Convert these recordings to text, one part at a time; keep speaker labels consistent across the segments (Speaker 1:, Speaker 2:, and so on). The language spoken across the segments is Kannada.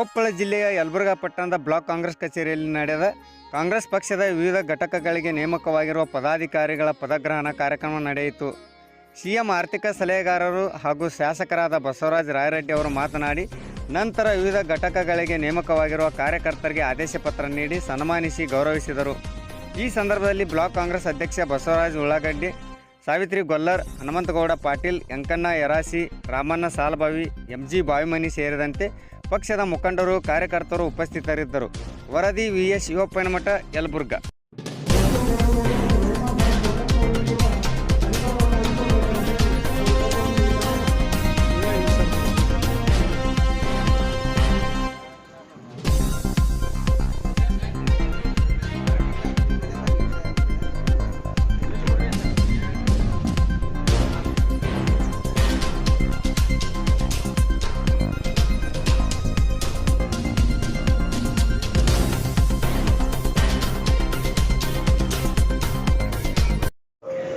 Speaker 1: ಕೊಪ್ಪಳ ಜಿಲ್ಲೆಯ ಯಲಬುರ್ಗಾ ಪಟ್ಟಣದ ಬ್ಲಾಕ್ ಕಾಂಗ್ರೆಸ್ ಕಚೇರಿಯಲ್ಲಿ ನಡೆದ ಕಾಂಗ್ರೆಸ್ ಪಕ್ಷದ ವಿವಿಧ ಘಟಕಗಳಿಗೆ ನೇಮಕವಾಗಿರುವ ಪದಾಧಿಕಾರಿಗಳ ಪದಗ್ರಹಣ ಕಾರ್ಯಕ್ರಮ ನಡೆಯಿತು. ಸಿಎಂ ಆರ್ಥಿಕ ಸಲಹೆಗಾರರು ಹಾಗೂ ಶಾಸಕರಾದ ಬಸವರಾಜ ರಾಯರೆಡ್ಡಿ ಅವರು ಮಾತನಾಡಿ, ನಂತರ ವಿವಿಧ ಘಟಕಗಳಿಗೆ ನೇಮಕವಾಗಿರುವ ಕಾರ್ಯಕರ್ತರಿಗೆ ಆದೇಶ ಪತ್ರ ನೀಡಿ ಸನ್ಮಾನಿಸಿ ಗೌರವಿಸಿದರು. ಈ ಸಂದರ್ಭದಲ್ಲಿ ಬ್ಲಾಕ್ ಕಾಂಗ್ರೆಸ್ ಅಧ್ಯಕ್ಷ ಬಸವರಾಜ ಉಳ್ಳಾಗಡ್ಡಿ, ಸಾವಿತ್ರಿ ಗೊಲ್ಲರ್, ಹನುಮಂತಗೌಡ ಪಾಟೀಲ್ ಯಂಕಣ್ಣ ಯರಾಸಿ, ರಾಮಣ್ಣ ಸಾಲಬಾವಿ, ಎಂಜಿ ಬಾವಿಮನಿ ಸೇರಿದಂತೆ ಪಕ್ಷದ ಮುಖಂಡರು ಕಾರ್ಯಕರ್ತರು ಉಪಸ್ಥಿತರಿದ್ದರು. ವರದಿ ವಿ ಎಸ್ ಶಿವಪ್ಪನಮಠ ಯಲಬುರ್ಗಾ.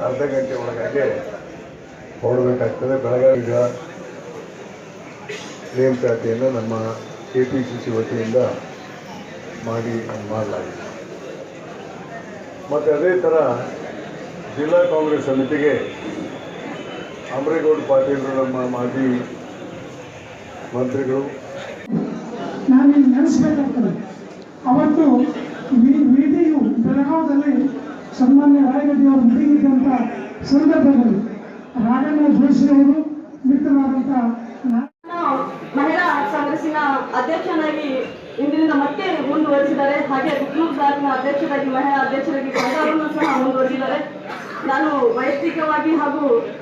Speaker 2: ಅರ್ಧ ಗಂಟೆ ಒಳಗಾಗಿ ಹೊರಡಬೇಕಾಗ್ತದೆ. ಬೆಳಗಾವಿ ನೇಮಕಾತಿಯನ್ನು ನಮ್ಮ ಕೆ ಪಿ ಸಿ ಸಿ ವತಿಯಿಂದ ಮಾಡಿ ಮಾಡಲಾಗಿದೆ. ಮತ್ತು ಅದೇ ಥರ ಜಿಲ್ಲಾ ಕಾಂಗ್ರೆಸ್ ಸಮಿತಿಗೆ ಅಮರೇಗೌಡ ಪಾಟೀಲ್ರು ನಮ್ಮ ಮಾಜಿ ಮಂತ್ರಿಗಳು.
Speaker 3: ನಾನು ಅವತ್ತು ಸನ್ಮಾನ್ಯ ರಾಯಗಡ್ಡಿಯವರು ಮುಡಿಗಿದ್ದಂಥ ಸಂದರ್ಭದಲ್ಲಿ ರಾಘಣ್ಣ ಜೋಶಿಯವರು ಮಿತ್ರರಾದಂಥ ನಾ-
Speaker 4: ನಾನು ಮಹಿಳಾ ಕಾಂಗ್ರೆಸ್ಸಿನ ಅಧ್ಯಕ್ಷನಾಗಿ ಇಂದಿನಿಂದ ಮತ್ತೆ ಮುಂದುವರಿಸಿದ್ದಾರೆ. ಹಾಗೆ ಕುಕ್ನೂರು ತಾಲೂಕಿನ ಅಧ್ಯಕ್ಷರಾಗಿ, ಮಹಿಳಾ ಅಧ್ಯಕ್ಷರಾಗಿ ಬಂದವರನ್ನು ಸಹ ಮುಂದುವರಿಸಿದ್ದಾರೆ. ನಾನು ವೈಯಕ್ತಿಕವಾಗಿ ಹಾಗೂ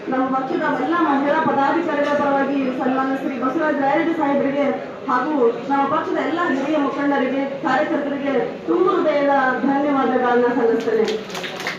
Speaker 4: ನಮ್ಮ ಪಕ್ಷದ ಎಲ್ಲ ಮಹಿಳಾ ಪದಾಧಿಕಾರಿಗಳ ಪರವಾಗಿ ಸನ್ಮಾನ ಶ್ರೀ ಬಸವರಾಜ ರಾಯರೆಡ್ಡಿ ಸಾಹೇಬರಿಗೆ ಹಾಗೂ ನಮ್ಮ ಪಕ್ಷದ ಎಲ್ಲ ಹಿರಿಯ ಮುಖಂಡರಿಗೆ, ಕಾರ್ಯಕರ್ತರಿಗೆ ತುಂಬ ಹೃದಯದ হবে বাংলা ফালস্তানে